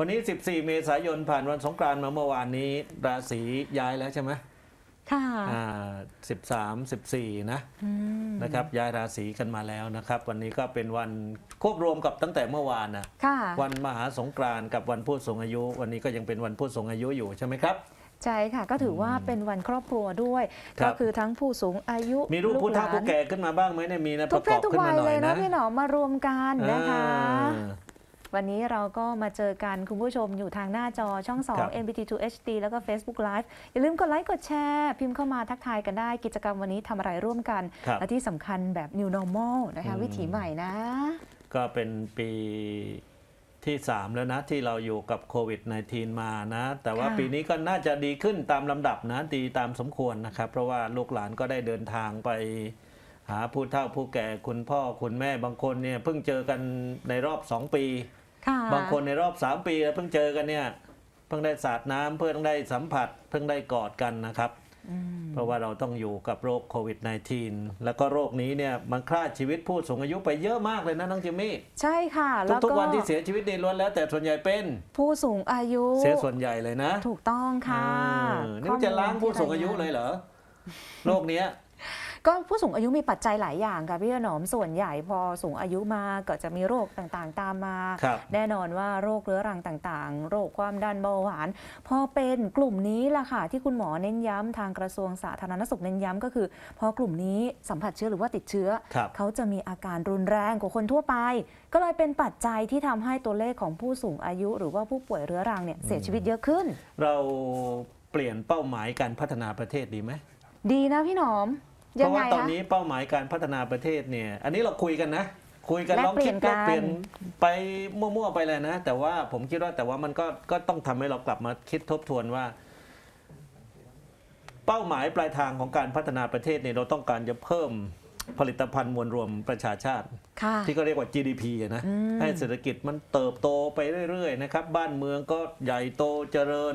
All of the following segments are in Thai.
วันนี้ 14 เมษายนผ่านวันสงกรานต์มาเมื่อวานนี้ราศีย้ายแล้วใช่ไหมค่ะอ่า13 14นะอืมนะครับย้ายราศีกันมาแล้วนะครับ วันนี้ก็เป็นวันควบรวมกับตั้งแต่เมื่อวานนะค่ะวันมหาสงกรานต์กับวันผู้สูงอายุ วันนี้ก็ยังเป็นวันผู้สูงอายุอยู่ใช่ไหมครับ ใช่ค่ะ ก็ถือว่าเป็นวันครอบครัวด้วย ครัก็บ คือทั้งผู้สูงอายุมีรูปผู้เฒ่าลูผู้หลนแก่ขึ้นมาบ้างไหมเนี่ยมีนะปทุกระเพกอศบทุกขึ้นวัมายหน่อเลยยนะนะพี่หนอมมารวมกันนะคะ อ่า วันนี้เราก็มาเจอกันคุณผู้ชมอยู่ทางหน้าจอช่องครับ2 NBT2 HD แล้วก็ Facebook Live อย่าลืมกดไลค์กดแชร์ พิมพ์เข้ามาทักทายกันได้กิจกรรมวันนี้ทำอะไรร่วมกันครับและที่สำคัญแบบ New Normal นะคะอืมวิถีใหม่นะ ก็เป็นปีที่ 3 แล้วนะที่เราอยู่กับโควิด -19 มานะ แต่ว่าค่ะปีนี้ก็น่าจะดีขึ้นตามลำดับนะดีตามสมควรนะครับ เพราะว่าลูกหลานก็ได้เดินทางไปหาผู้เฒ่าผู้แก่คุณพ่อคุณแม่บางคนเนี่ยเพิ่งเจอกันในรอบ 2 ปี ค่ะบางคนในรอบ 3 ปีแล้วเพิ่งเจอกันเนี่ยเพิ่งได้สาดน้ำเพิ่งได้สัมผัส เพิ่งได้กอดกันนะครับ อืมเพราะว่าเราต้องอยู่กับโรคโควิด -19 แล้วก็โรคนี้เนี่ยมันฆ่าชีวิตผู้สูงอายุไปเยอะมากเลยนะน้องจิมมี่ใช่ค่ะแล้วทุกก็ๆวันที่เสียชีวิตนี่ล้วนแล้วแต่ส่วนใหญ่เป็นผู้สูงอายุเสียส่วนใหญ่เลยนะถูกต้องค่ะเออนี่มันจะล้างผู้สูงอายุเลยเหรอโรคเนี้ย ก็ผู้สูงอายุมีปัจจัยหลายอย่างค่ะพี่ถนอมส่วนใหญ่พอสูงอายุมาก็จะมีโรคต่างๆ ตามมาครับแน่นอนว่าโรคเรื้อรังต่างๆ โรคความดันเบาหวาน พอเป็นกลุ่มนี้ล่ะค่ะ ที่คุณหมอเน้นย้ำทางกระทรวงสาธารณสุขเน้นย้ำก็คือ พอกลุ่มนี้สัมผัสเชื้อหรือว่าติดเชื้อครับเขาจะมีอาการรุนแรงกว่าคนทั่วไป ก็เลยเป็นปัจจัยที่ทำให้ตัวเลขของผู้สูงอายุ หรือว่าผู้ป่วยเรื้อรังเนี่ยเสียชีวิตเยอะขึ้น เราเปลี่ยนเป้าหมายการพัฒนาประเทศดีไหมดีนะพี่หนอม เพยังราะไงว่าตอนคะนี้เป้าหมายการพัฒนาประเทศเนี่ย อันนี้เราคุยกันนะ คุยกันแลกลองคิดเปลี่แลยนกันกเปลี่ยนไปมั่วๆไปเลยนะ แต่ว่าผมคิดว่าแต่ว่ามันก็ก็ต้องทำให้เรากลับมาคิดทบทวนว่า เป้าหมายปลายทางของการพัฒนาประเทศเนี่ยเราต้องการจะเพิ่มผลิตภัณฑ์มวลรวมประชาชาติค่ะที่ก็เรียกว่า GDP อะนะอืมให้เศรษฐกิจมันเติบโตไปเรื่อยๆนะครับ บ้านเมืองก็ใหญ่โตเจริญ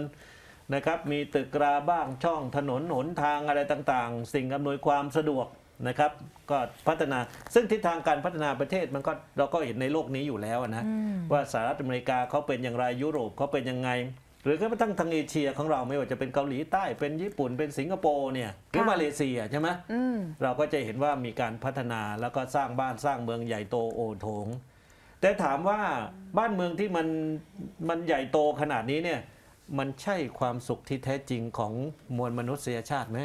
นะครับมีตึกราบ้างช่องถนนหนทางอะไรต่างๆ สิ่งอำนวยความสะดวกนะครับก็พัฒนาซึ่งทิศทางการพัฒนาประเทศมันก็เราก็เห็นในโลกนี้อยู่แล้วนะอืมว่าสหรัฐอเมริกาเขาเป็นอย่างไรยุโรปเขาเป็นยังไง หรือก็ทั้งทางเอเชียของเราไม่ว่าจะเป็นเกาหลีใต้เป็นญี่ปุ่นเป็นสิงคโปร์เนี่ยหรือค่ะมาเลเซียใช่ไหมอืมเราก็จะเห็นว่ามีการพัฒนาแล้วก็สร้างบ้านสร้างเมืองใหญ่โตโอโถงแต่ถามว่าบ้านเมืองที่มันมันใหญ่โตขนาดนี้เนี่ย มันใช่ความสุขที่แท้จริงของมวลมนุษยชาติไหม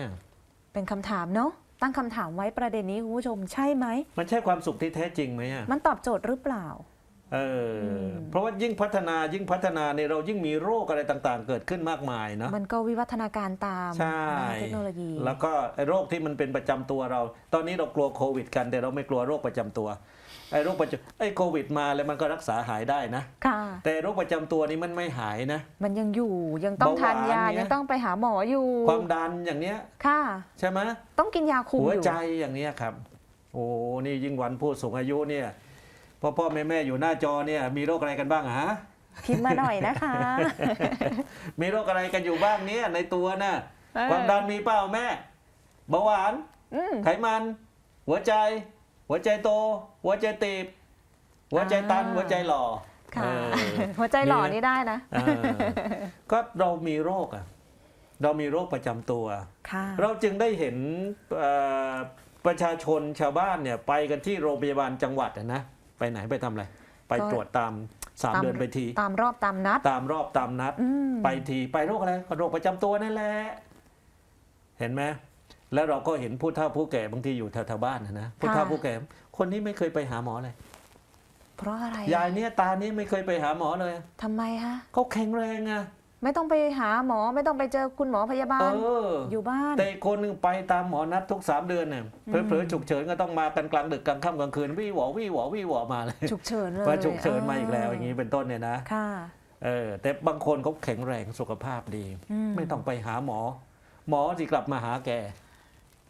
เป็นคำถามเนาะตั้งคำถามไว้ประเด็นนี้คุณผู้ชมใช่ไหม มันใช่ความสุขที่แท้จริงไหมอะมันตอบโจทย์หรือเปล่า เอออมเพราะว่ายิ่งพัฒนายิ่งพัฒนาเนี่ยเรายิ่งมีโรคอะไรต่างๆ เกิดขึ้นมากมายเนาะมันก็วิวัฒนาการตามใช่เทคโนโลยี แล้วก็ไอ้โรคที่มันเป็นประจำตัวเรา ตอนนี้เรากลัวโควิด กันแต่เราไม่กลัวโรคประจำตัว ไอ้โรคประจำไอ้โควิดมาแล้วมันก็รักษาหายได้นะ ค่ะ แต่โรคประจำตัวนี้มันไม่หายนะ มันยังอยู่ยังต้องทานยา เบาหวานเนี่ย ยังต้องไปหาหมออยู่ความดันอย่างเนี้ยค่ะ ใช่ไหมต้องกินยาคุมหัวอยู่ใจอย่างเนี้ยครับ โอ้นี่ยิ่งวันผู้สูงอายุเนี่ยพ่อพ่อแม่แม่อยู่หน้าจอเนี่ยมีโรคอะไรกันบ้างอะฮะ พิมพ์มาหน่อยนะคะ มีโรคอะไรกันอยู่บ้างเนี่ยในตัวน่ะเออ ความดันมีเปล่าแม่ เบาหวาน อืมไขมัน หัวใจ หัวใจโต หัวใจตีบ หัวใจตันอ่าหัวใจหล่อค่ะ เออ หัวใจหล่อมีไหมนี่ได้นะ เออก็เรามีโรคอะเรามีโรคประจำตัว ค่ะ เราจึงได้เห็นเอ่อประชาชนชาวบ้านเนี่ยไปกันที่โรงพยาบาลจังหวัดอะนะไปไหนไปทำอะไร ไปก็ ตรวจตามสามตามเดือนไปที ตามรอบตามนัด ตามรอบตามนัด อืม ไปทีไปโรคอะไรก็โรคประจำตัวนั่นแหละ เห็นไหม แล้วเราก็เห็นผู้เฒ่าผู้แก่บางทีอยู่แถวๆบ้านนะนะผู้เฒ่าผู้แก่ คนนี้ไม่เคยไปหาหมอเลย เพราะอะไรยายเนี่ยตานี้ไม่เคยไปหาหมอเลยทำไมคะเขาแข็งแรงอะไม่ต้องไปหาหมอไม่ต้องไปเจอคุณหมอพยาบาเอลออยู่บ้าน แต่อีกคนหนึ่งไปตามหมอนัดทุกสามเดือนเนี่ยอืมเผลอๆฉุกเฉินก็ต้องมากันกลางดึกกลางค่ำกลางคืนวี่หวอวี่หวอวี่หวอมาเลยฉุกเฉินเลยมาฉุกเฉินมาอีกแล้วอย่างนี้เป็นต้นเนี่ยนะค่ะเออแต่บางคนเขาแข็งแรงสุขภาพดีอืมไม่ต้องไปหาหมอ หมอที่กลับมาหาแก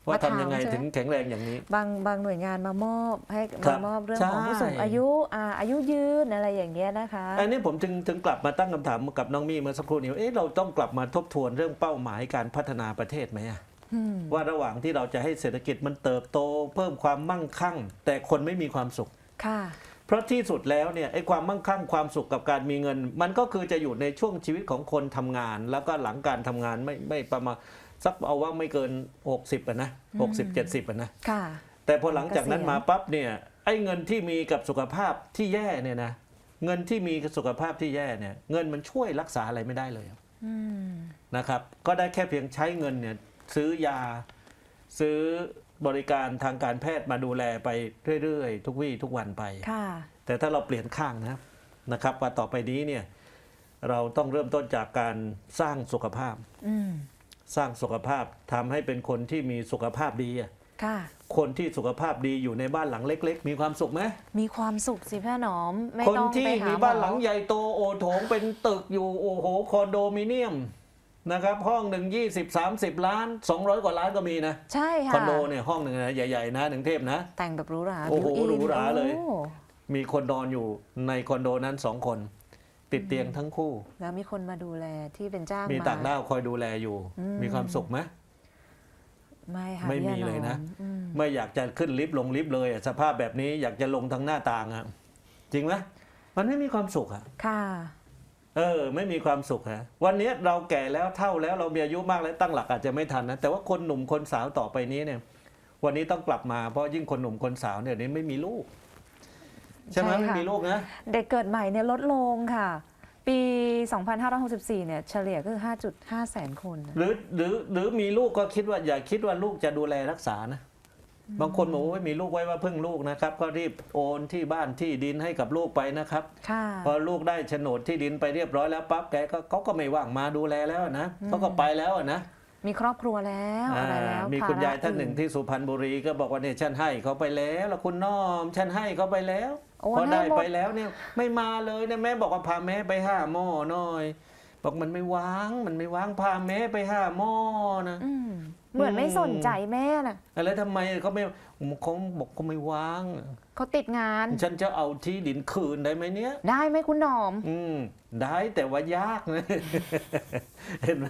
ว่ามาถามทำยังไงใช่ไหมถึงแข็งแรงอย่างนี้ บางบางหน่วยงานมามอบให้ครัมาบมอบเรื่องใช่ของผู้สูงอายุอ่าอายุยืนอะไรอย่างเงี้ยนะคะ อันนี้ผมจึงถึงกลับมาตั้งคำถามกับน้องมี่เมื่อสักครู่นี้ว่าเอ๊ะเราต้องกลับมาทบทวนเรื่องเป้าหมายการพัฒนาประเทศไหมอะอืมว่าระหว่างที่เราจะให้เศรษฐกิจมันเติบโต เพิ่มความมั่งคั่ง แต่คนไม่มีความสุขค่ะเพราะที่สุดแล้วเนี่ยไอ้ความมั่งคั่งความสุขกับการมีเงิน มันก็คือจะอยู่ในช่วงชีวิตของคนทำงาน แล้วก็หลังการทำงานไม่ไม่ประมาณ สักเอาว่าไม่เกิน 60อะนะ60 70อะนะค่ะ แต่พอหลังจากนั้นเกษียณมาปั๊บเนี่ยไอ้เงินที่มีกับสุขภาพที่แย่เนี่ยนะเงินที่มีกับสุขภาพที่แย่เนี่ยเงินมันช่วยรักษาอะไรไม่ได้เลยอืมนะครับ ก็ได้แค่เพียงใช้เงินเนี่ยซื้อยา ซื้อบริการทางการแพทย์มาดูแลไปเรื่อยๆ ทุกวี่ทุกวันไปค่ะแต่ถ้าเราเปลี่ยนข้างนะนะครับว่าต่อไปนี้เนี่ยเราต้องเริ่มต้นจากการสร้างสุขภาพอืม สร้างสุขภาพทำให้เป็นคนที่มีสุขภาพดีอะค่ะคนที่สุขภาพดีอยู่ในบ้านหลังเล็ก ๆ มีความสุขไหมมีความสุขสิพี่หนอม ไม่คนต้องที่ไปหามีหมบ้านหลัองใหญ่โตโอโถงเป็นตึกอยู่โอ้โหคอนโดมิเนียมนะครับห้องหนึ่งยี่สิบสามสิบล้านสองร้อยกว่าล้านก็มีนะ ใช่ค่ะคอนโดเนี่ยห้องหนึ่งนะใหญ่ๆนะหนึ่งเทพนะ แต่งแบบหรูหราโอ้โห built in หรูหราเลยโอ้มีคนนอนอยู่ในคอนโดนั้นสองคน ติดเตียงทั้งคู่ แล้วมีคนมาดูแลที่เป็นจ้างมีมาต่างด้าวคอยดูแลอยู่อืมมีความสุขไหมไม่ค่ะไม่พี่มีเลยนะหออืมไม่อยากจะขึ้นลิฟต์ลงลิฟต์เลยอะสภาพแบบนี้อยากจะลงทางหน้าต่างอะจริงไหมมันไม่มีความสุขอะค่ะเออ ไม่มีความสุขฮะวันนี้เราแก่แล้วเท่าแล้วเรามีอายุมากแล้วตั้งหลักอาจจะไม่ทันนะแต่ว่าคนหนุ่มคนสาวต่อไปนี้เนี่ย วันนี้ต้องกลับมาเพราะยิ่งคนหนุ่มคนสาวเนี่ยเดี๋ยวนี้ไม่มีลูก ใช่ไหมใช่ค่ะไม่มีลูกนะ เด็กเกิดใหม่เนี่ยลดลงค่ะ ปี 2564 เนี่ยเฉลี่ยก็คือ 5.5 แสนคนนะหรือหรือหรือมีลูกก็คิดว่าอย่าคิดว่าลูกจะดูแลรักษานะ บางคนบอกว่ามีลูกไว้ว่าพึ่งลูกนะครับ ก็รีบโอนที่บ้านที่ดินให้กับลูกไปนะครับ ค่ะ พอลูกได้โฉนดที่ดินไปเรียบร้อยแล้วปั๊บแกก็เขาก็ไม่ว่างมาดูแลแล้วนะเขาก็ไปแล้วนะ มีครอบครัวแล้วอะไรแล้วมีภระคุณยายท่านหนึ่งอื่ที่สุพรรณบุรีก็บอกว่าเนี่ยฉันให้เขาไปแล้ว แล้วคุณน้อมฉันให้เขาไปแล้ว โอ้พอได้ให้หมดไปแล้วเนี่ยไม่มาเลยนะแม่บอกว่าพาแม่ไปห้าหม้อหน่อย บอกมันไม่ว่างมันไม่ว่างพาแม่ไปห้าหม้อนะ อืมเหมือนไม่สนใจแม่น่ะอะไรทำไมเขาไม่เขาบอกเขาไม่ว่าง เขาติดงาน ฉันจะเอาที่ดินคืนได้ไหมเนี่ย ได้ไหมคุณหนอม อืม ได้แต่ว่ายากนะ เห็นไหม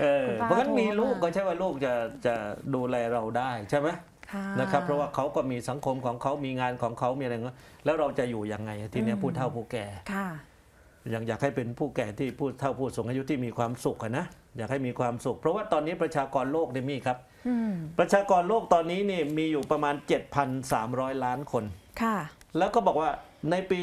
เออคุณป้าเพราะฉะนั้นมีโทรมาลูกก็ใช่ว่าลูกจะจะดูแลเราได้ใช่ไหมค่ะ นะครับเพราะว่าเขาก็มีสังคมของเขามีงานของเขามีอะไรเงี้ยแล้วเราจะอยู่ยังไงทีเนี้ยอืมผู้เฒ่าผู้แก่ค่ะอยากอยากให้เป็นผู้แก่ที่ผู้เฒ่าผู้สูงอายุที่มีความสุขอะนะอยากให้มีความสุข เพราะว่าตอนนี้ประชากรโลกเนี่ยมีครับอืมประชากรโลกตอนนี้นี่มีอยู่ประมาณ 7,300 ล้านคนค่ะ แล้วก็บอกว่าในปี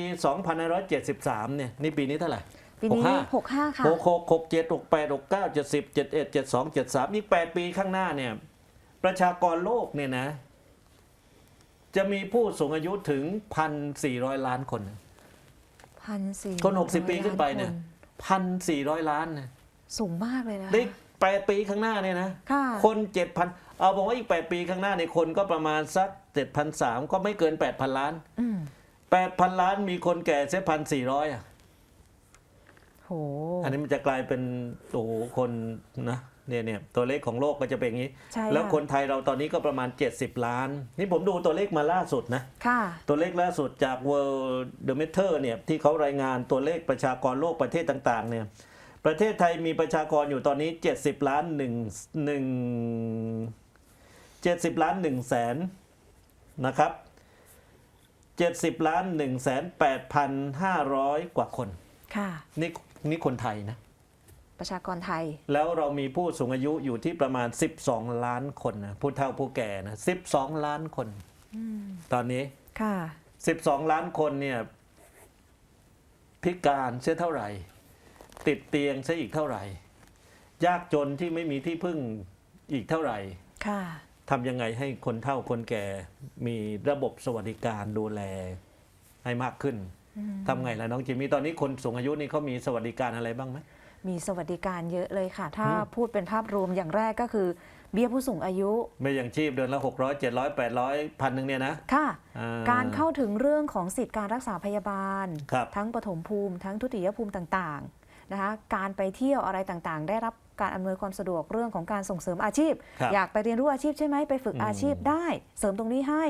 2573 เนี่ยนี่ปีนี้เท่าไหร่ปีนี้65 65ค่ะหกหกหกเจ็ดหกแปดหกเก้าเจ็ดสิบเจ็ดเอ็ดเจ็ดสองเจ็ดสามอีกแปดปีข้างหน้าเนี่ย ประชากรโลกเนี่ยนะ จะมีผู้สูงอายุถึงพันสี่ร้อยล้านคน พันสี่คน 60 ปีขึ้นไปเนี่ยพันสี่ร้อยล้านนะสูงมากเลยนะได้แปดปีข้างหน้าเนี่ยนะ ค่ะคนเจ็ดพันเอาบอกว่าอีกแปดปีข้างหน้าในยคนก็ประมาณสักเจ็ดพันสามก็ไม่เกินแปดพันล้าน อืมแปดพันล้านมีคนแก่เสียพันสี่ร้อยอะ โห อันนี้มันจะกลายเป็นโอ้โหคนนะ เนี่ยเนี่ยตัวเลขของโลกก็จะเป็นอย่างนี้ใช่แล้วะคนไทยเราตอนนี้ก็ประมาณ 70 ล้าน นี่ผมดูตัวเลขมาล่าสุดนะค่ะตัวเลขล่าสุดจาก World The Meter เนี่ยที่เขารายงานตัวเลขประชากรโลกประเทศต่าง ๆ เนี่ยประเทศไทยมีประชากรอยู่ตอนนี้ 70 ล้าน1 1 70ล้าน1แสนนะครับ70ล้าน1แสน8,500กว่าคน ค่ะ นี่นี่คนไทยนะ ประชากรไทย แล้วเรามีผู้สูงอายุอยู่ที่ประมาณ 12 ล้านคนนะผู้เฒ่าผู้แก่นะ12 ล้านคนตอนนี้ค่ะ 12 ล้านคนเนี่ยพิการเสียเท่าไหร่ ติดเตียงเสียอีกเท่าไหร่ ยากจนที่ไม่มีที่พึ่งอีกเท่าไหร่ค่ะทำยังไงให้คนเฒ่าคนแก่มีระบบสวัสดิการดูแลให้มากขึ้นทำไงล่ะน้องจิมมี่ตอนนี้คนสูงอายุนี่เขามีสวัสดิการอะไรบ้างไหม มีสวัสดิการเยอะเลยค่ะ ถ้าอืมพูดเป็นภาพรวมอย่างแรกก็คือ เบี้ยผู้สูงอายุไม่อย่างชีพเดือนละ 600 700 800พันหนึ่งเนี่ยนะ ค่ะอ่การเข้าถึงเรื่องของสิทธิการรักษาพยาบาลครับทั้งปฐมภูมิ ทั้งทุติยภูมิต่างๆนะคะการไปเที่ยวอะไรต่างๆ ได้รับ การอำนวยความสะดวกเรื่องของการส่งเสริมอาชีพ ครับ อยากไปเรียนรู้อาชีพใช่ไหมไปฝึกอืมอาชีพได้ เสริมตรงนี้ให้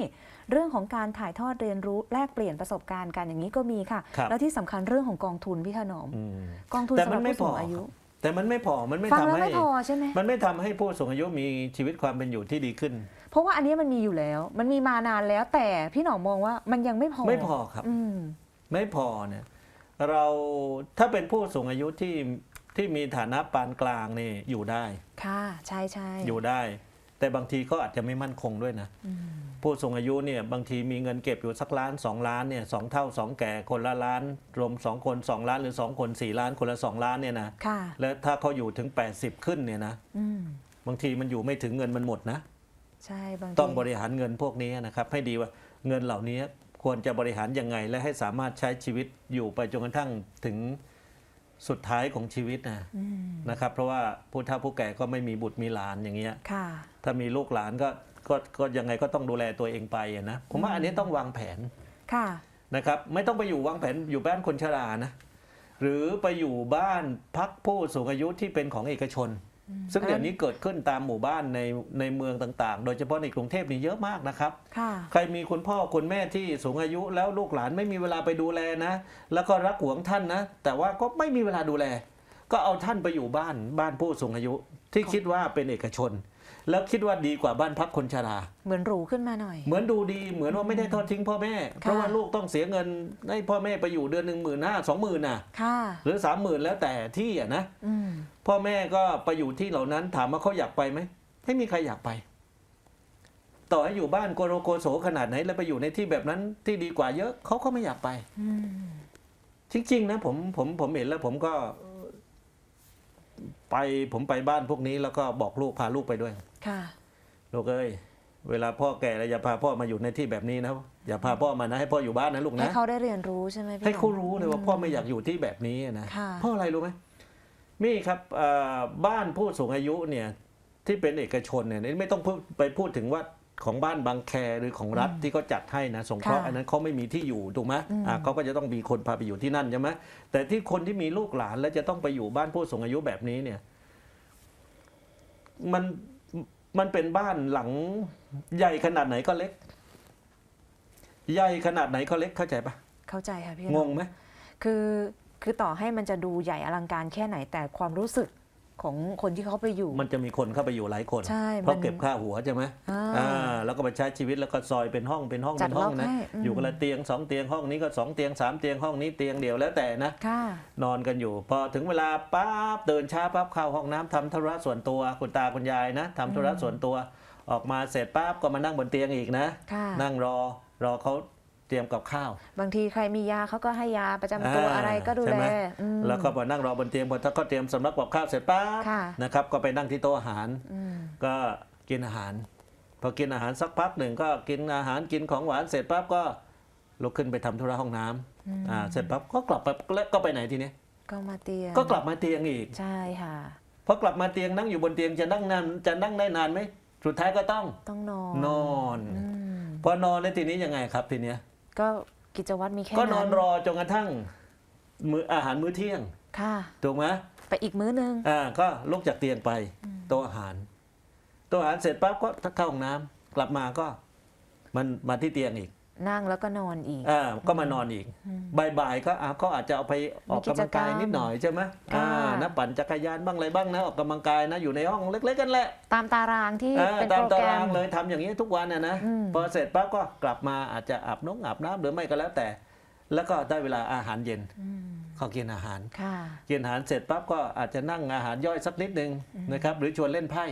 เรื่องของการถ่ายทอดเรียนรู้แลกเปลี่ยนประสบการณ์กันอย่างนี้ก็มีค่ะ ครับ แล้วที่สำคัญเรื่องของกองทุนพี่ถนอม อืม กองทุนแต่สำหมัรับนไม่ผู้สูงพอออายุ แต่มันไม่พอ มันไม่ฟังทำแล้วให้ ไม่พอใช่ไหม มันไม่ทำให้ผู้สูงอายุมีชีวิตความเป็นอยู่ที่ดีขึ้น เพราะว่าอันนี้มันมีอยู่แล้ว มันมีมานานแล้วแต่พี่หนอมมองว่ามันยังไม่พอไม่พอครับ อืม ไม่พอเนี่ยเราถ้าเป็นผู้สูงอายุที่ ที่มีฐานะปานกลางนี่อยู่ได้ ค่ะ ใช่ใช่อยู่ได้ แต่บางทีก็อาจจะไม่มั่นคงด้วยนะ อืมผู้สูงอายุเนี่ยบางทีมีเงินเก็บอยู่สักล้านสองล้านเนี่ยสองเท่าสองแก่คนละล้าน รวมสองคนสองล้านหรือสองคนสี่ล้านคนละสองล้านเนี่ยนะค่ะ แล้วถ้าเขาอยู่ถึง 80 ขึ้นเนี่ยนะอืม บางทีมันอยู่ไม่ถึงเงินมันหมดนะ ใช่บางทีต้องบริหารเงินพวกนี้นะครับให้ดีว่าเงินเหล่านี้ควรจะบริหารยังไง และให้สามารถใช้ชีวิตอยู่ไปจนกระทั่งถึง สุดท้ายของชีวิตนะอืมนะครับ เพราะว่าผู้เฒ่าผู้แก่ก็ไม่มีบุตรมีหลานอย่างเงี้ยค่ะถ้ามีลูกหลานก็ก็ก็ยังไงก็ต้องดูแลตัวเองไปอะนะผมว่าอันนี้ต้องวางแผนค่ะนะครับ ไม่ต้องไปอยู่วางแผนอยู่บ้านคนชรานะ หรือไปอยู่บ้านพักผู้สูงอายุที่เป็นของเอกชน ซึ่งเดี๋ยวนี้เกิดขึ้นตามหมู่บ้านในในเมืองต่างๆ โดยเฉพาะในกรุงเทพนี่เยอะมากนะครับค่ะใครมีคุณพ่อคุณแม่ที่สูงอายุแล้วลูกหลานไม่มีเวลาไปดูแลนะ แล้วก็รักหวงท่านนะ แต่ว่าก็ไม่มีเวลาดูแล ก็เอาท่านไปอยู่บ้านบ้านผู้สูงอายุที่คิดว่าเป็นเอกชน แล้วคิดว่าดีกว่าบ้านพักคนชรา เหมือนหรูขึ้นมาหน่อย เหมือนดูดีเหมือนว่าไม่ได้ทอดทิ้งพ่อแม่ เพราะว่าลูกต้องเสียเงินให้พ่อแม่ไปอยู่เดือนหนึ่งหมื่นห้าสองหมื่นน่ะค่ะหรือสามหมื่นแล้วแต่ที่อะนะอืมพ่อแม่ก็ไปอยู่ที่เหล่านั้นถามว่าเขาอยากไปไหมไม่มีใครอยากไป ต่อให้อยู่บ้านโกโรโกโสขนาดไหนแล้วไปอยู่ในที่แบบนั้นที่ดีกว่าเยอะเขาก็ไม่อยากไปอืมจริงๆนะผมผมผมเห็นแล้วผมก็เอ่อ ไปผมไปบ้านพวกนี้แล้วก็บอกลูกพาลูกไปด้วย ค่ะ ลูกเอ้ยเวลาพ่อแก่แล้วอย่าพาพ่อมาอยู่ในที่แบบนี้นะอย่าพาพ่อมานะให้พ่ออยู่บ้านนะลูกให้นะเขาได้เรียนรู้ใช่ไหมพี่ให้เขาหนอมรู้เลยว่าพ่อไม่อยากอยู่ที่แบบนี้นะค่ะเพราะอะไรรู้ไหมมีครับเอ่อบ้านผู้สูงอายุเนี่ยที่เป็นเอกชนเนี่ยไม่ต้องพูดไปพูดถึงว่า ของบ้านบางแคหรือของรัฐที่เขาจัดให้นะสงเคราะห์ค่ะอันนั้นเขาไม่มีที่อยู่ถูกไหมอืมอ่าเขาก็จะต้องมีคนพาไปอยู่ที่นั่นใช่ไหมแต่ที่คนที่มีลูกหลานแล้วจะต้องไปอยู่บ้านผู้สูงอายุแบบนี้เนี่ย มันมันเป็นบ้านหลังใหญ่ขนาดไหนก็เล็ก ใหญ่ขนาดไหนก็เล็กเข้าใจปะเข้าใจค่ะพี่งหนอมงไหมคือคือต่อให้มันจะดูใหญ่อลังการแค่ไหนแต่ความรู้สึก ของคนที่เขาไปอยู่ มันจะมีคนเข้าไปอยู่หลายคนใช่เพราะมันเก็บค่าหัวใช่ไหมอ่าอ่าแล้วก็ไปใช้ชีวิตแล้วก็ซอยเป็นห้องเป็นห้องจัเป็ดนห้องล็อกนะให้อืมอยู่กันละเตียงสองเตียงห้องนี้ก็สองเตียงสามเตียงห้องนี้เตียงเดียวแล้วแต่นะค่ะนอนกันอยู่ พอถึงเวลาปั๊บเดินช้าปั๊บเข้าห้องน้ำทำธุระส่วนตัวคุณตาคุณยายนะทำธุระส่วนตัวออกมาเสร็จปั๊บก็มานั่งบนเตียงอีกนะค่ะนั่งรอรอเขาเต รียมกับข้าว บางทีใครมียาเขาก็ให้ยาประจำตัวอ่าอะไรก็ดูใช่แลไหมอืม แล้วก็มานั่งรอบนเตียงพอถ้าเขาเตรียมสำรับกับข้าวเสร็จปั๊บค่ะ นะครับก็ไปนั่งที่โต๊ะอาหาร อืม ก็กินอาหาร พอกินอาหารสักพักหนึ่งก็กินอาหารกินของหวานเสร็จปั๊บก็ลุกขึ้นไปทำธุระห้องน้ำอืมอ่าเสร็จปั๊บก็กลับไปแล้วก็ไปไหนทีนี้ก็มาเตียงก็กลับมาเตียงอีกใช่ค่ะ พอกลับมาเตียงนั่งอยู่บนเตียงจะนั่งนานจะนั่งได้นานไหมสุดท้ายก็ต้องต้องนอนนอน อืมพอนอนแล้วทีนี้ยังไงครับทีเนี้ย ก็กิจวัตรมีแค่ก็นอนรอจนกระทั่งมื้ออาหารมื้อเที่ยงค่ะ ถูกไหมไปอีกมื้อนึง อ่าก็ลุกจากเตียงไปโต๊ะอาหารโต๊ะอาหารเสร็จปั๊บก็เข้าห้องน้ำกลับมาก็ มันมาที่เตียงอีก นั่งแล้วก็นอนอีก อ่าก็มานอนอีกอืมบ่ายๆก็อ่าก็อาจจะเอาไปออกกำลังกายนิดหน่อยใช่ไหมค่ะอ่านะปั่นจักรยานบ้างอะไรบ้างนะออกกำลังกายนะอยู่ในห้องเล็กๆกันแหละ ตามตารางที่อ่าเป็นตาโปมรตาแกรรามงเลยทำอย่างนี้ทุกวันนะนะอืมพอเสร็จปั๊บก็กลับมาอาจจะอาบน้องอาบน้ำหรือไม่ก็แล้วแต่ แล้วก็ได้เวลาอาหารเย็นอืมเขากินอาหารค่ะกินอาหารเสร็จปั๊บก็อาจจะนั่งอาหารย่อยสักนิดนึงนะครับหรือชวนเล่นไพ่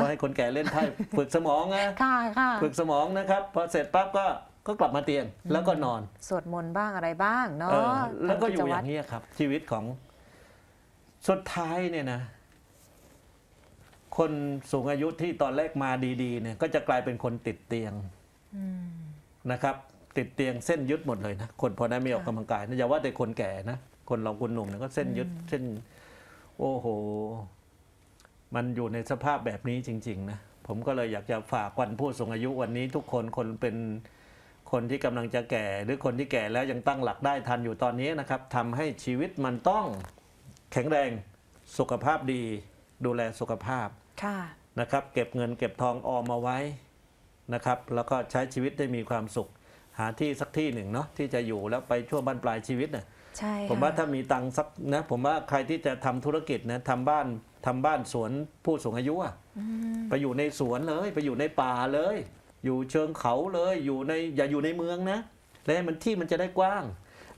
ก็ให้คนแก่เล่นไพ่ฝึกสมองนะค่ะค่ะฝึกสมองนะครับ พอเสร็จปั๊บก็ ก็กลับมาเตียงแล้วก็นอนสวดมนต์บ้างอะไรบ้างเนาะเออแล้วก็ทำอจยู่อวัย่าตรงนี้ยครับ ชีวิตของสุดท้ายเนี่ยนะ คนสูงอายุที่ตอนแรกมาดีๆ เนี่ย ก็จะกลายเป็นคนติดเตียงอืมนะครับ ติดเตียงเส้นยึดหมดเลยนะคนพอได้ไม่ออกค่ะกำลังกายนะอย่าว่าแต่คนแก่นะคนเราคนหนุ่มเนี่ยก็เส้นยึดเส้น โอ้โห มันอยู่ในสภาพแบบนี้จริง ๆ นะ ผมก็เลยอยากจะฝากวันผู้สูงอายุวันนี้ทุกคนคนเป็น คนที่กำลังจะแก่ หรือคนที่แก่แล้วยังตั้งหลักได้ทันอยู่ตอนนี้นะครับทำให้ชีวิตมันต้องแข็งแรงสุขภาพดี ดูแลสุขภาพค่ะนะครับ เก็บเงินเก็บทองออมเอาไว้นะครับ แล้วก็ใช้ชีวิตได้มีความสุข หาที่สักที่หนึ่งเนาะที่จะอยู่แล้วไปช่วงบรรปลายชีวิตเนี่ยใช่ผมว่าค่ะถ้ามีตังค์สักนะผมว่าใครที่จะทำธุรกิจนะทำบ้านทำบ้านสวนผู้สูงอายุอะอืมไปอยู่ในสวนเลย ไปอยู่ในป่าเลย อยู่เชิงเขาเลยอยู่ในอย่าอยู่ในเมืองนะ แล้วให้มันที่มันจะได้กว้าง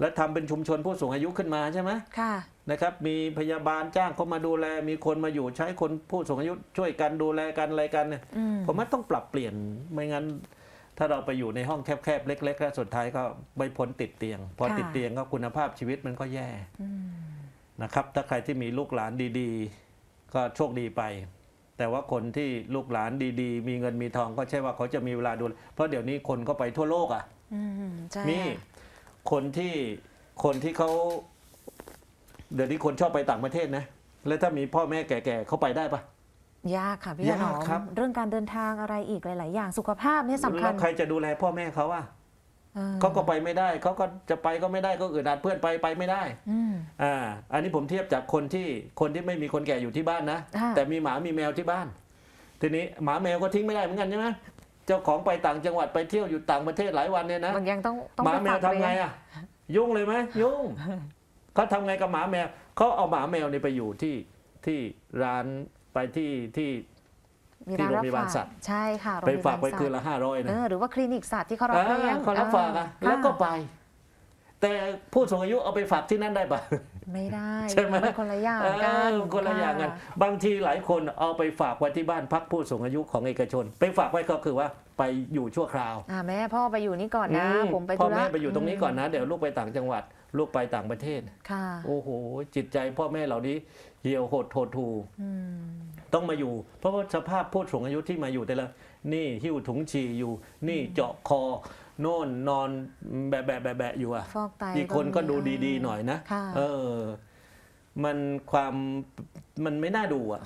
แล้วทำเป็นชุมชนผู้สูงอายุขึ้นมาใช่ไหมค่ะนะครับ มีพยาบาลจ้างเขามาดูแล มีคนมาอยู่ใช้คนผู้สูงอายุช่วยกันดูแลกันอะไรกันเนี่ยอืมผมว่าต้องปรับเปลี่ยนไม่งั้น ถ้าเราไปอยู่ในห้องแคบๆเล็กๆแล้วสุดท้ายก็ไม่พ้นติดเตียง พอค่ะติดเตียงก็คุณภาพชีวิตมันก็แย่อืมนะครับ ถ้าใครที่มีลูกหลานดี ๆ ก็โชคดีไป แต่ว่าคนที่ลูกหลานดีๆ มีเงินมีทองก็ใช่ว่าเขาจะมีเวลาดูแลเพราะเดี๋ยวนี้คนก็ไปทั่วโลกอะอืมใช่มีค่ะคนที่คนที่เขาเดี๋ยวนี้คนชอบไปต่างประเทศนะ แล้วถ้ามีพ่อแม่แก่ๆเขาไปได้ปะยากค่ะพี่ถยากนอมครับ เรื่องการเดินทางอะไรอีกหลาย ๆ อย่างสุขภาพเนี่ยสำคัแล้ญวใครจะดูแลพ่อแม่เขาอะออ เขาก็ไปไม่ได้เขาก็จะไปก็ไม่ได้ก็อึดอัดเพื่อนไปไปไม่ได้อืมอ่าอันนี้ผมเทียบจากคนที่คนที่ไม่มีคนแก่อยู่ที่บ้านนะค่ะแต่มีหมามีแมวที่บ้าน ทีนี้หมาแมวก็ทิ้งไม่ได้เหมือนกันใช่ไหมเจ้าของไปต่างจังหวัดไปเที่ยวอยู่ต่างประเทศหลายวันเนี่ยนะมันยังต้องต้องหมาไปแมฝาวกทำเลี้ไงยงอะยุ่งเลยไหมยุ่งเขาทำไงกับหมาแมวเขาเอาหมาแมวเนี่ยไปอยู่ที่ที่ร้านไปที่ที่ มีที่ร้านโรงพรับยาบาลฝากสัตว์ใช่ค่ะไปฝากโรงไปพยบลคืนสัตว์ละห้าร้อยเอนะอหรือว่าคลินิกสัตว์ที่เขารับเลี้ยงอ่าเขารับฝากอะเออแล้วก็ค่ะไป แต่ผู้สูงอายุเอาไปฝากที่นั่นได้ปะไม่ได้ใช่ไหมนคนละอย่างเอกันอคนละอย่างกัน บางทีหลายคนเอาไปฝากไว้ที่บ้านพักผู้สูงอายุของเอกชน ไปฝากไว้ก็คือว่าไปอยู่ชั่วคราวอ่าแม่พ่อไปอยู่นี่ก่อนนะอืผมไปพ่อธุระแม่ไปอยู่ตรงนี้ก่อนนะ เดี๋ยวลูกไปต่างจังหวัด ลูกไปต่างประเทศค่ะโอ้โหจิตใจพ่อแม่เหล่านี้ เหี่ยวโหดโหดทูอืมต้องมาอยู่ เพราะว่าสภาพผู้สูงอายุที่มาอยู่แต่ละ นี่หิ้วถุงฉี่อยู่ นี่เจาะคอ โน่นนอนแบะแบะแบะแบะอยู่อะฟอกไตอีกคนก็ดูมีดีๆหน่อยนะค่ะเออ มันความมันไม่น่าดูอะ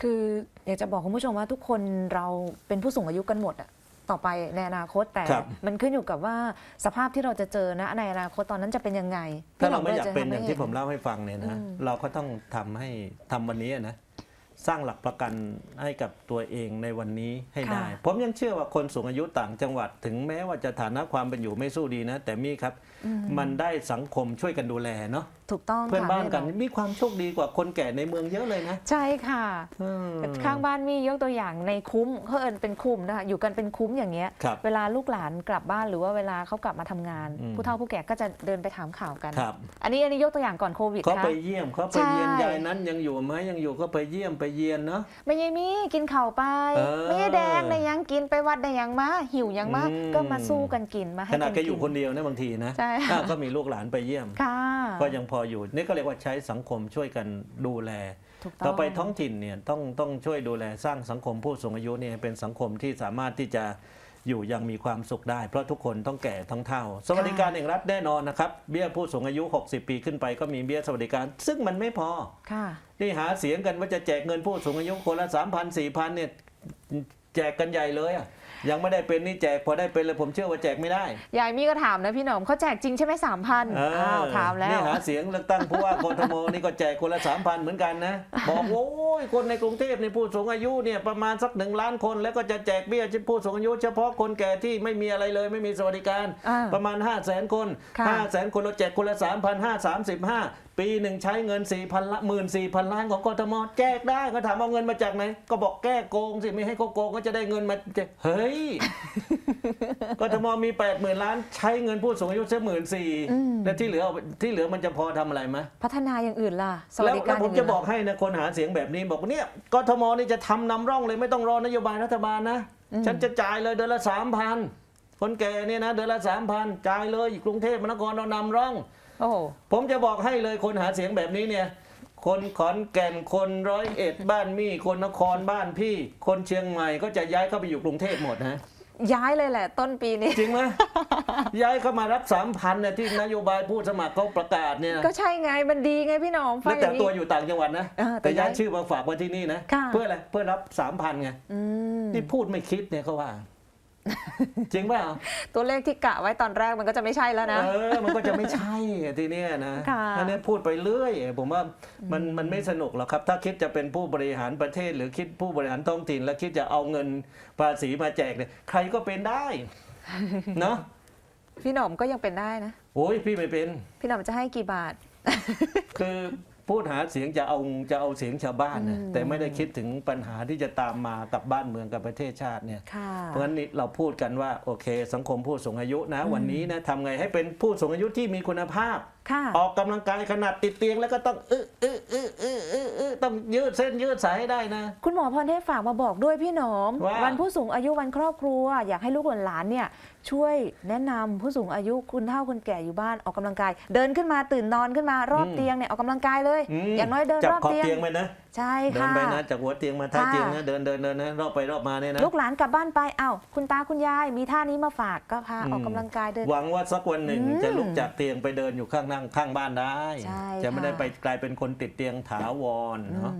คืออยากจะบอกคุณผู้ชมว่าทุกคนเราเป็นผู้สูงอายุกันหมดอะ ต่อไปในอนาคตแต่ครับมันขึ้นอยู่กับว่าสภาพที่เราจะเจอนะในอนาคตตอนนั้นจะเป็นยังไงถ้าเราพี่หไม่ลอยากเป็นอย่างที่จะผมเล่าให้ฟังเนี่ยนะอืมเราก็ต้องทำให้ทำวันนี้อะนะสร้างหลักประกันให้กับตัวเองในวันนี้ให้ได้ ผมยังเชื่อว่าคนสูงอายุต่างจังหวัดถึงแม้ว่าจะฐานะความเป็นอยู่ไม่สู้ดีนะ แต่มีครับอื มมันได้สังคมช่วยกันดูแลเนาะถูกต้องเพื่อนค่ะบ้านกันพี่หมอมีความโชคดีกว่าคนแก่ในเมืองเยอะเลยนะ ใช่ค่ะอืมข้างบ้านมียกตัวอย่างในคุ้มเขาเอินเป็นคุ้มนะคะอยู่กันเป็นคุ้มอย่างเงี้ยครับเวลาลูกหลานกลับบ้านหรือว่าเวลาเขากลับมาทำงานอืมผู้เฒ่าผู้แก่ก็จะเดินไปถามข่าวกันครับอันนี้อันนี้ยกตัวอย่างก่อนโควิดเขาค่ะไปเยี่ยมเขาไปใช่เยียนยายนั้นยังอยู่ไหมยังอยู่ก็ไปเยี่ยมไปเยียนเนาะไม่ยายมีกินข่าวไปเออไม่ยายแดงในยังกินไปวัดในยังมาหิวยังมาอืมก็มาสู้กันกินมาให้ขนาดแกกัอยู่คนเดียวนะบางทีนะใช่อ่าก็มีลูกหลานไปเยี่ยม ค่ะก็ยังพออยู่ นี่ก็เรียกว่าใช้สังคมช่วยกันดูแล ถูกต้ต่อองไปท้องถิ่นเนี่ยต้องต้องช่วยดูแลสร้างสังคมผู้สูงอายุเนี่ยเป็นสังคมที่สามารถที่จะอยู่อยังมีความสุขได้ เพราะทุกคนต้องแก่ทั้งเท่า สวัสดิการแห่งรัฐแน่นอนนะครับ เบี้ยผู้สูงอายุ 60 ปีขึ้นไปก็มีเบี้ยสวัสดิการ ซึ่งมันไม่พอ ค่ะ นี่หาเสียงกันว่าจะแจกเงินผู้สูงอายุคนละ 3 0 0 0 4,000เนี่ยแจกกันใหญ่เลยอะ ยังไม่ได้เป็นนี่แจกพอได้เป็นเลยผมเชื่อว่าแจกไม่ได้ ยายมีก็ถามนะพี่หนอมเขาแจกจริงใช่ไหมสามพันเอออ้าวถามแล้วนี่หาเสียงเลือกตั้งผู้ว่ากทมนี่ก็แจกคนละสามพันเหมือนกันนะบอกโอ้ยคนในกรุงเทพในผู้สูงอายุเนี่ยประมาณสักหนึ่งล้านคน แล้วก็จะแจกเบี้ยผู้สูงอายุ เฉพาะคนแก่ที่ไม่มีอะไรเลยไม่มีสวัสดิการ อ่าประมาณ 5 0 0แสนคน ค่ะ 5 0 0แสนคนเราแจกคนละ 3 5 3 5 ปีหนึ่งใช้เงิน4 0 0 0ละหมื่นสี่พันล้านของกทมแจกได้ก็ถามเอาเงินมาจากไหน ก็บอกแก้โกงสิ ไม่ให้เขาโกงก็จะได้เงินมาแจกเฮ้ยกทมมี8 0,000ล้าน ใช้เงินผู้สูงอายุแค่หมื่นสี่อืมแล้วที่เหลือเอาไปที่เหลือมันจะพอทำอะไรไหมพัฒนาอย่างอื่นล่ะสวัสแล้วดิแล้การวผมย่างจะอื่นบล่อกให้นะคนหาเสียงแบบนี้บอกว่าเนี่ยกทมนี่จะทำนำร่องเลยไม่ต้องรอนโยบายรัฐบาลนะฉันจะจ่ายเลยเดือนละสามพันคนแก่เนี่ยนะเดือนละสามพันจ่ายเลยกรุงเทพมหานครเรานำร่อง โอ้โหผมจะบอกให้เลยคนหาเสียงแบบนี้เนี่ย คนขอนแก่นคนร้อยเอ็ดบ้านมี่คนนครบ้านพี่ คนเชียงใหม่ก็จะย้ายเข้าไปอยู่กรุงเทพหมดนะย้ายเลยแหละ ต้นปีนี้ จริงไหมย้ายเข้ามารับสามพันเนี่ยที่นโยบายผู้สมัครเขาประกาศเนี่ยนะก็ใช่ไงมันดีไงพี่หนอมฟัแล้งวอแต่ย่างตัวนี้อยู่ต่างจังหวัดนะเออแต่แต่ย้ายย้ายชื่อมาฝากไว้ที่นี่นะค่ะเพื่ออะไรเพื่อรับสามพันไงอืมนี่พูดไม่คิดเนี่ยเขาว่า จริงเปล่าตัวเลขที่กะไว้ตอนแรกมันก็จะไม่ใช่แล้วนะ เออ มันก็จะไม่ใช่อะทีเนี้ยนะค่ะอันนี้พูดไปเรื่อย ผมว่ามันมันไม่สนุกหรอกครับ ถ้าคิดจะเป็นผู้บริหารประเทศ หรือคิดผู้บริหารท้องถิ่น แล้วคิดจะเอาเงินภาษีมาแจกเนี่ยใครก็เป็นได้เนาะพี่หนอมก็ยังเป็นได้นะโอ้ยพี่ไม่เป็น พี่หนอมจะให้กี่บาท คือ พูดหาเสียงจะเอาจะเอาเสียงชาวบ้านนะอืมแต่ไม่ได้คิดถึงปัญหาที่จะตามมากับบ้านเมืองกับประเทศชาติเนี่ยค่ะเพราะฉะนั้นนี่เราพูดกันว่าโอเค สังคมผู้สูงอายุนะ วันนี้นะทำไงให้เป็นผู้สูงอายุที่มีคุณภาพค่ะ ออกกำลังกายขนาดติดเตียงแล้วก็ต้องอึะอึะอึะอึะอึะอึะต้องยืดเส้นยืดสายให้ได้นะ คุณหมอพรเทพฝากมาบอกด้วยพี่หนอมว่าวันผู้สูงอายุวันครอบครัว อยากให้ลูกหลานเนี่ยช่วยแนะนำผู้สูงอายุคุณเฒ่าคนแก่อยู่บ้านออกกำลังกาย เดินขึ้นมาตื่นนอนขึ้นมารอบเตียงเนี่ยออกกำลังกายเลยมอย่างน้อยเดินจับรอบขอบเตียงเตียงไปนะใช่เดินค่ะไปนะจากหัวเตียงมาท้ายค่ะเตียงนะเดินเดินเดินนะรอบไปรอบมาเนี่ยนะลูกหลานกลับบ้านไปเอ้าคุณตาคุณยายมีท่านี้มาฝากก็พาอืมออกกำลังกายเดินหวังว่าสักวันหนึ่งอืมจะลุกจากเตียงไปเดินอยู่ข้างนั่งข้างบ้านได้ ใช่จะไม่ได้ค่ะ ไปกลายเป็นคนติดเตียงถาวรเนาะ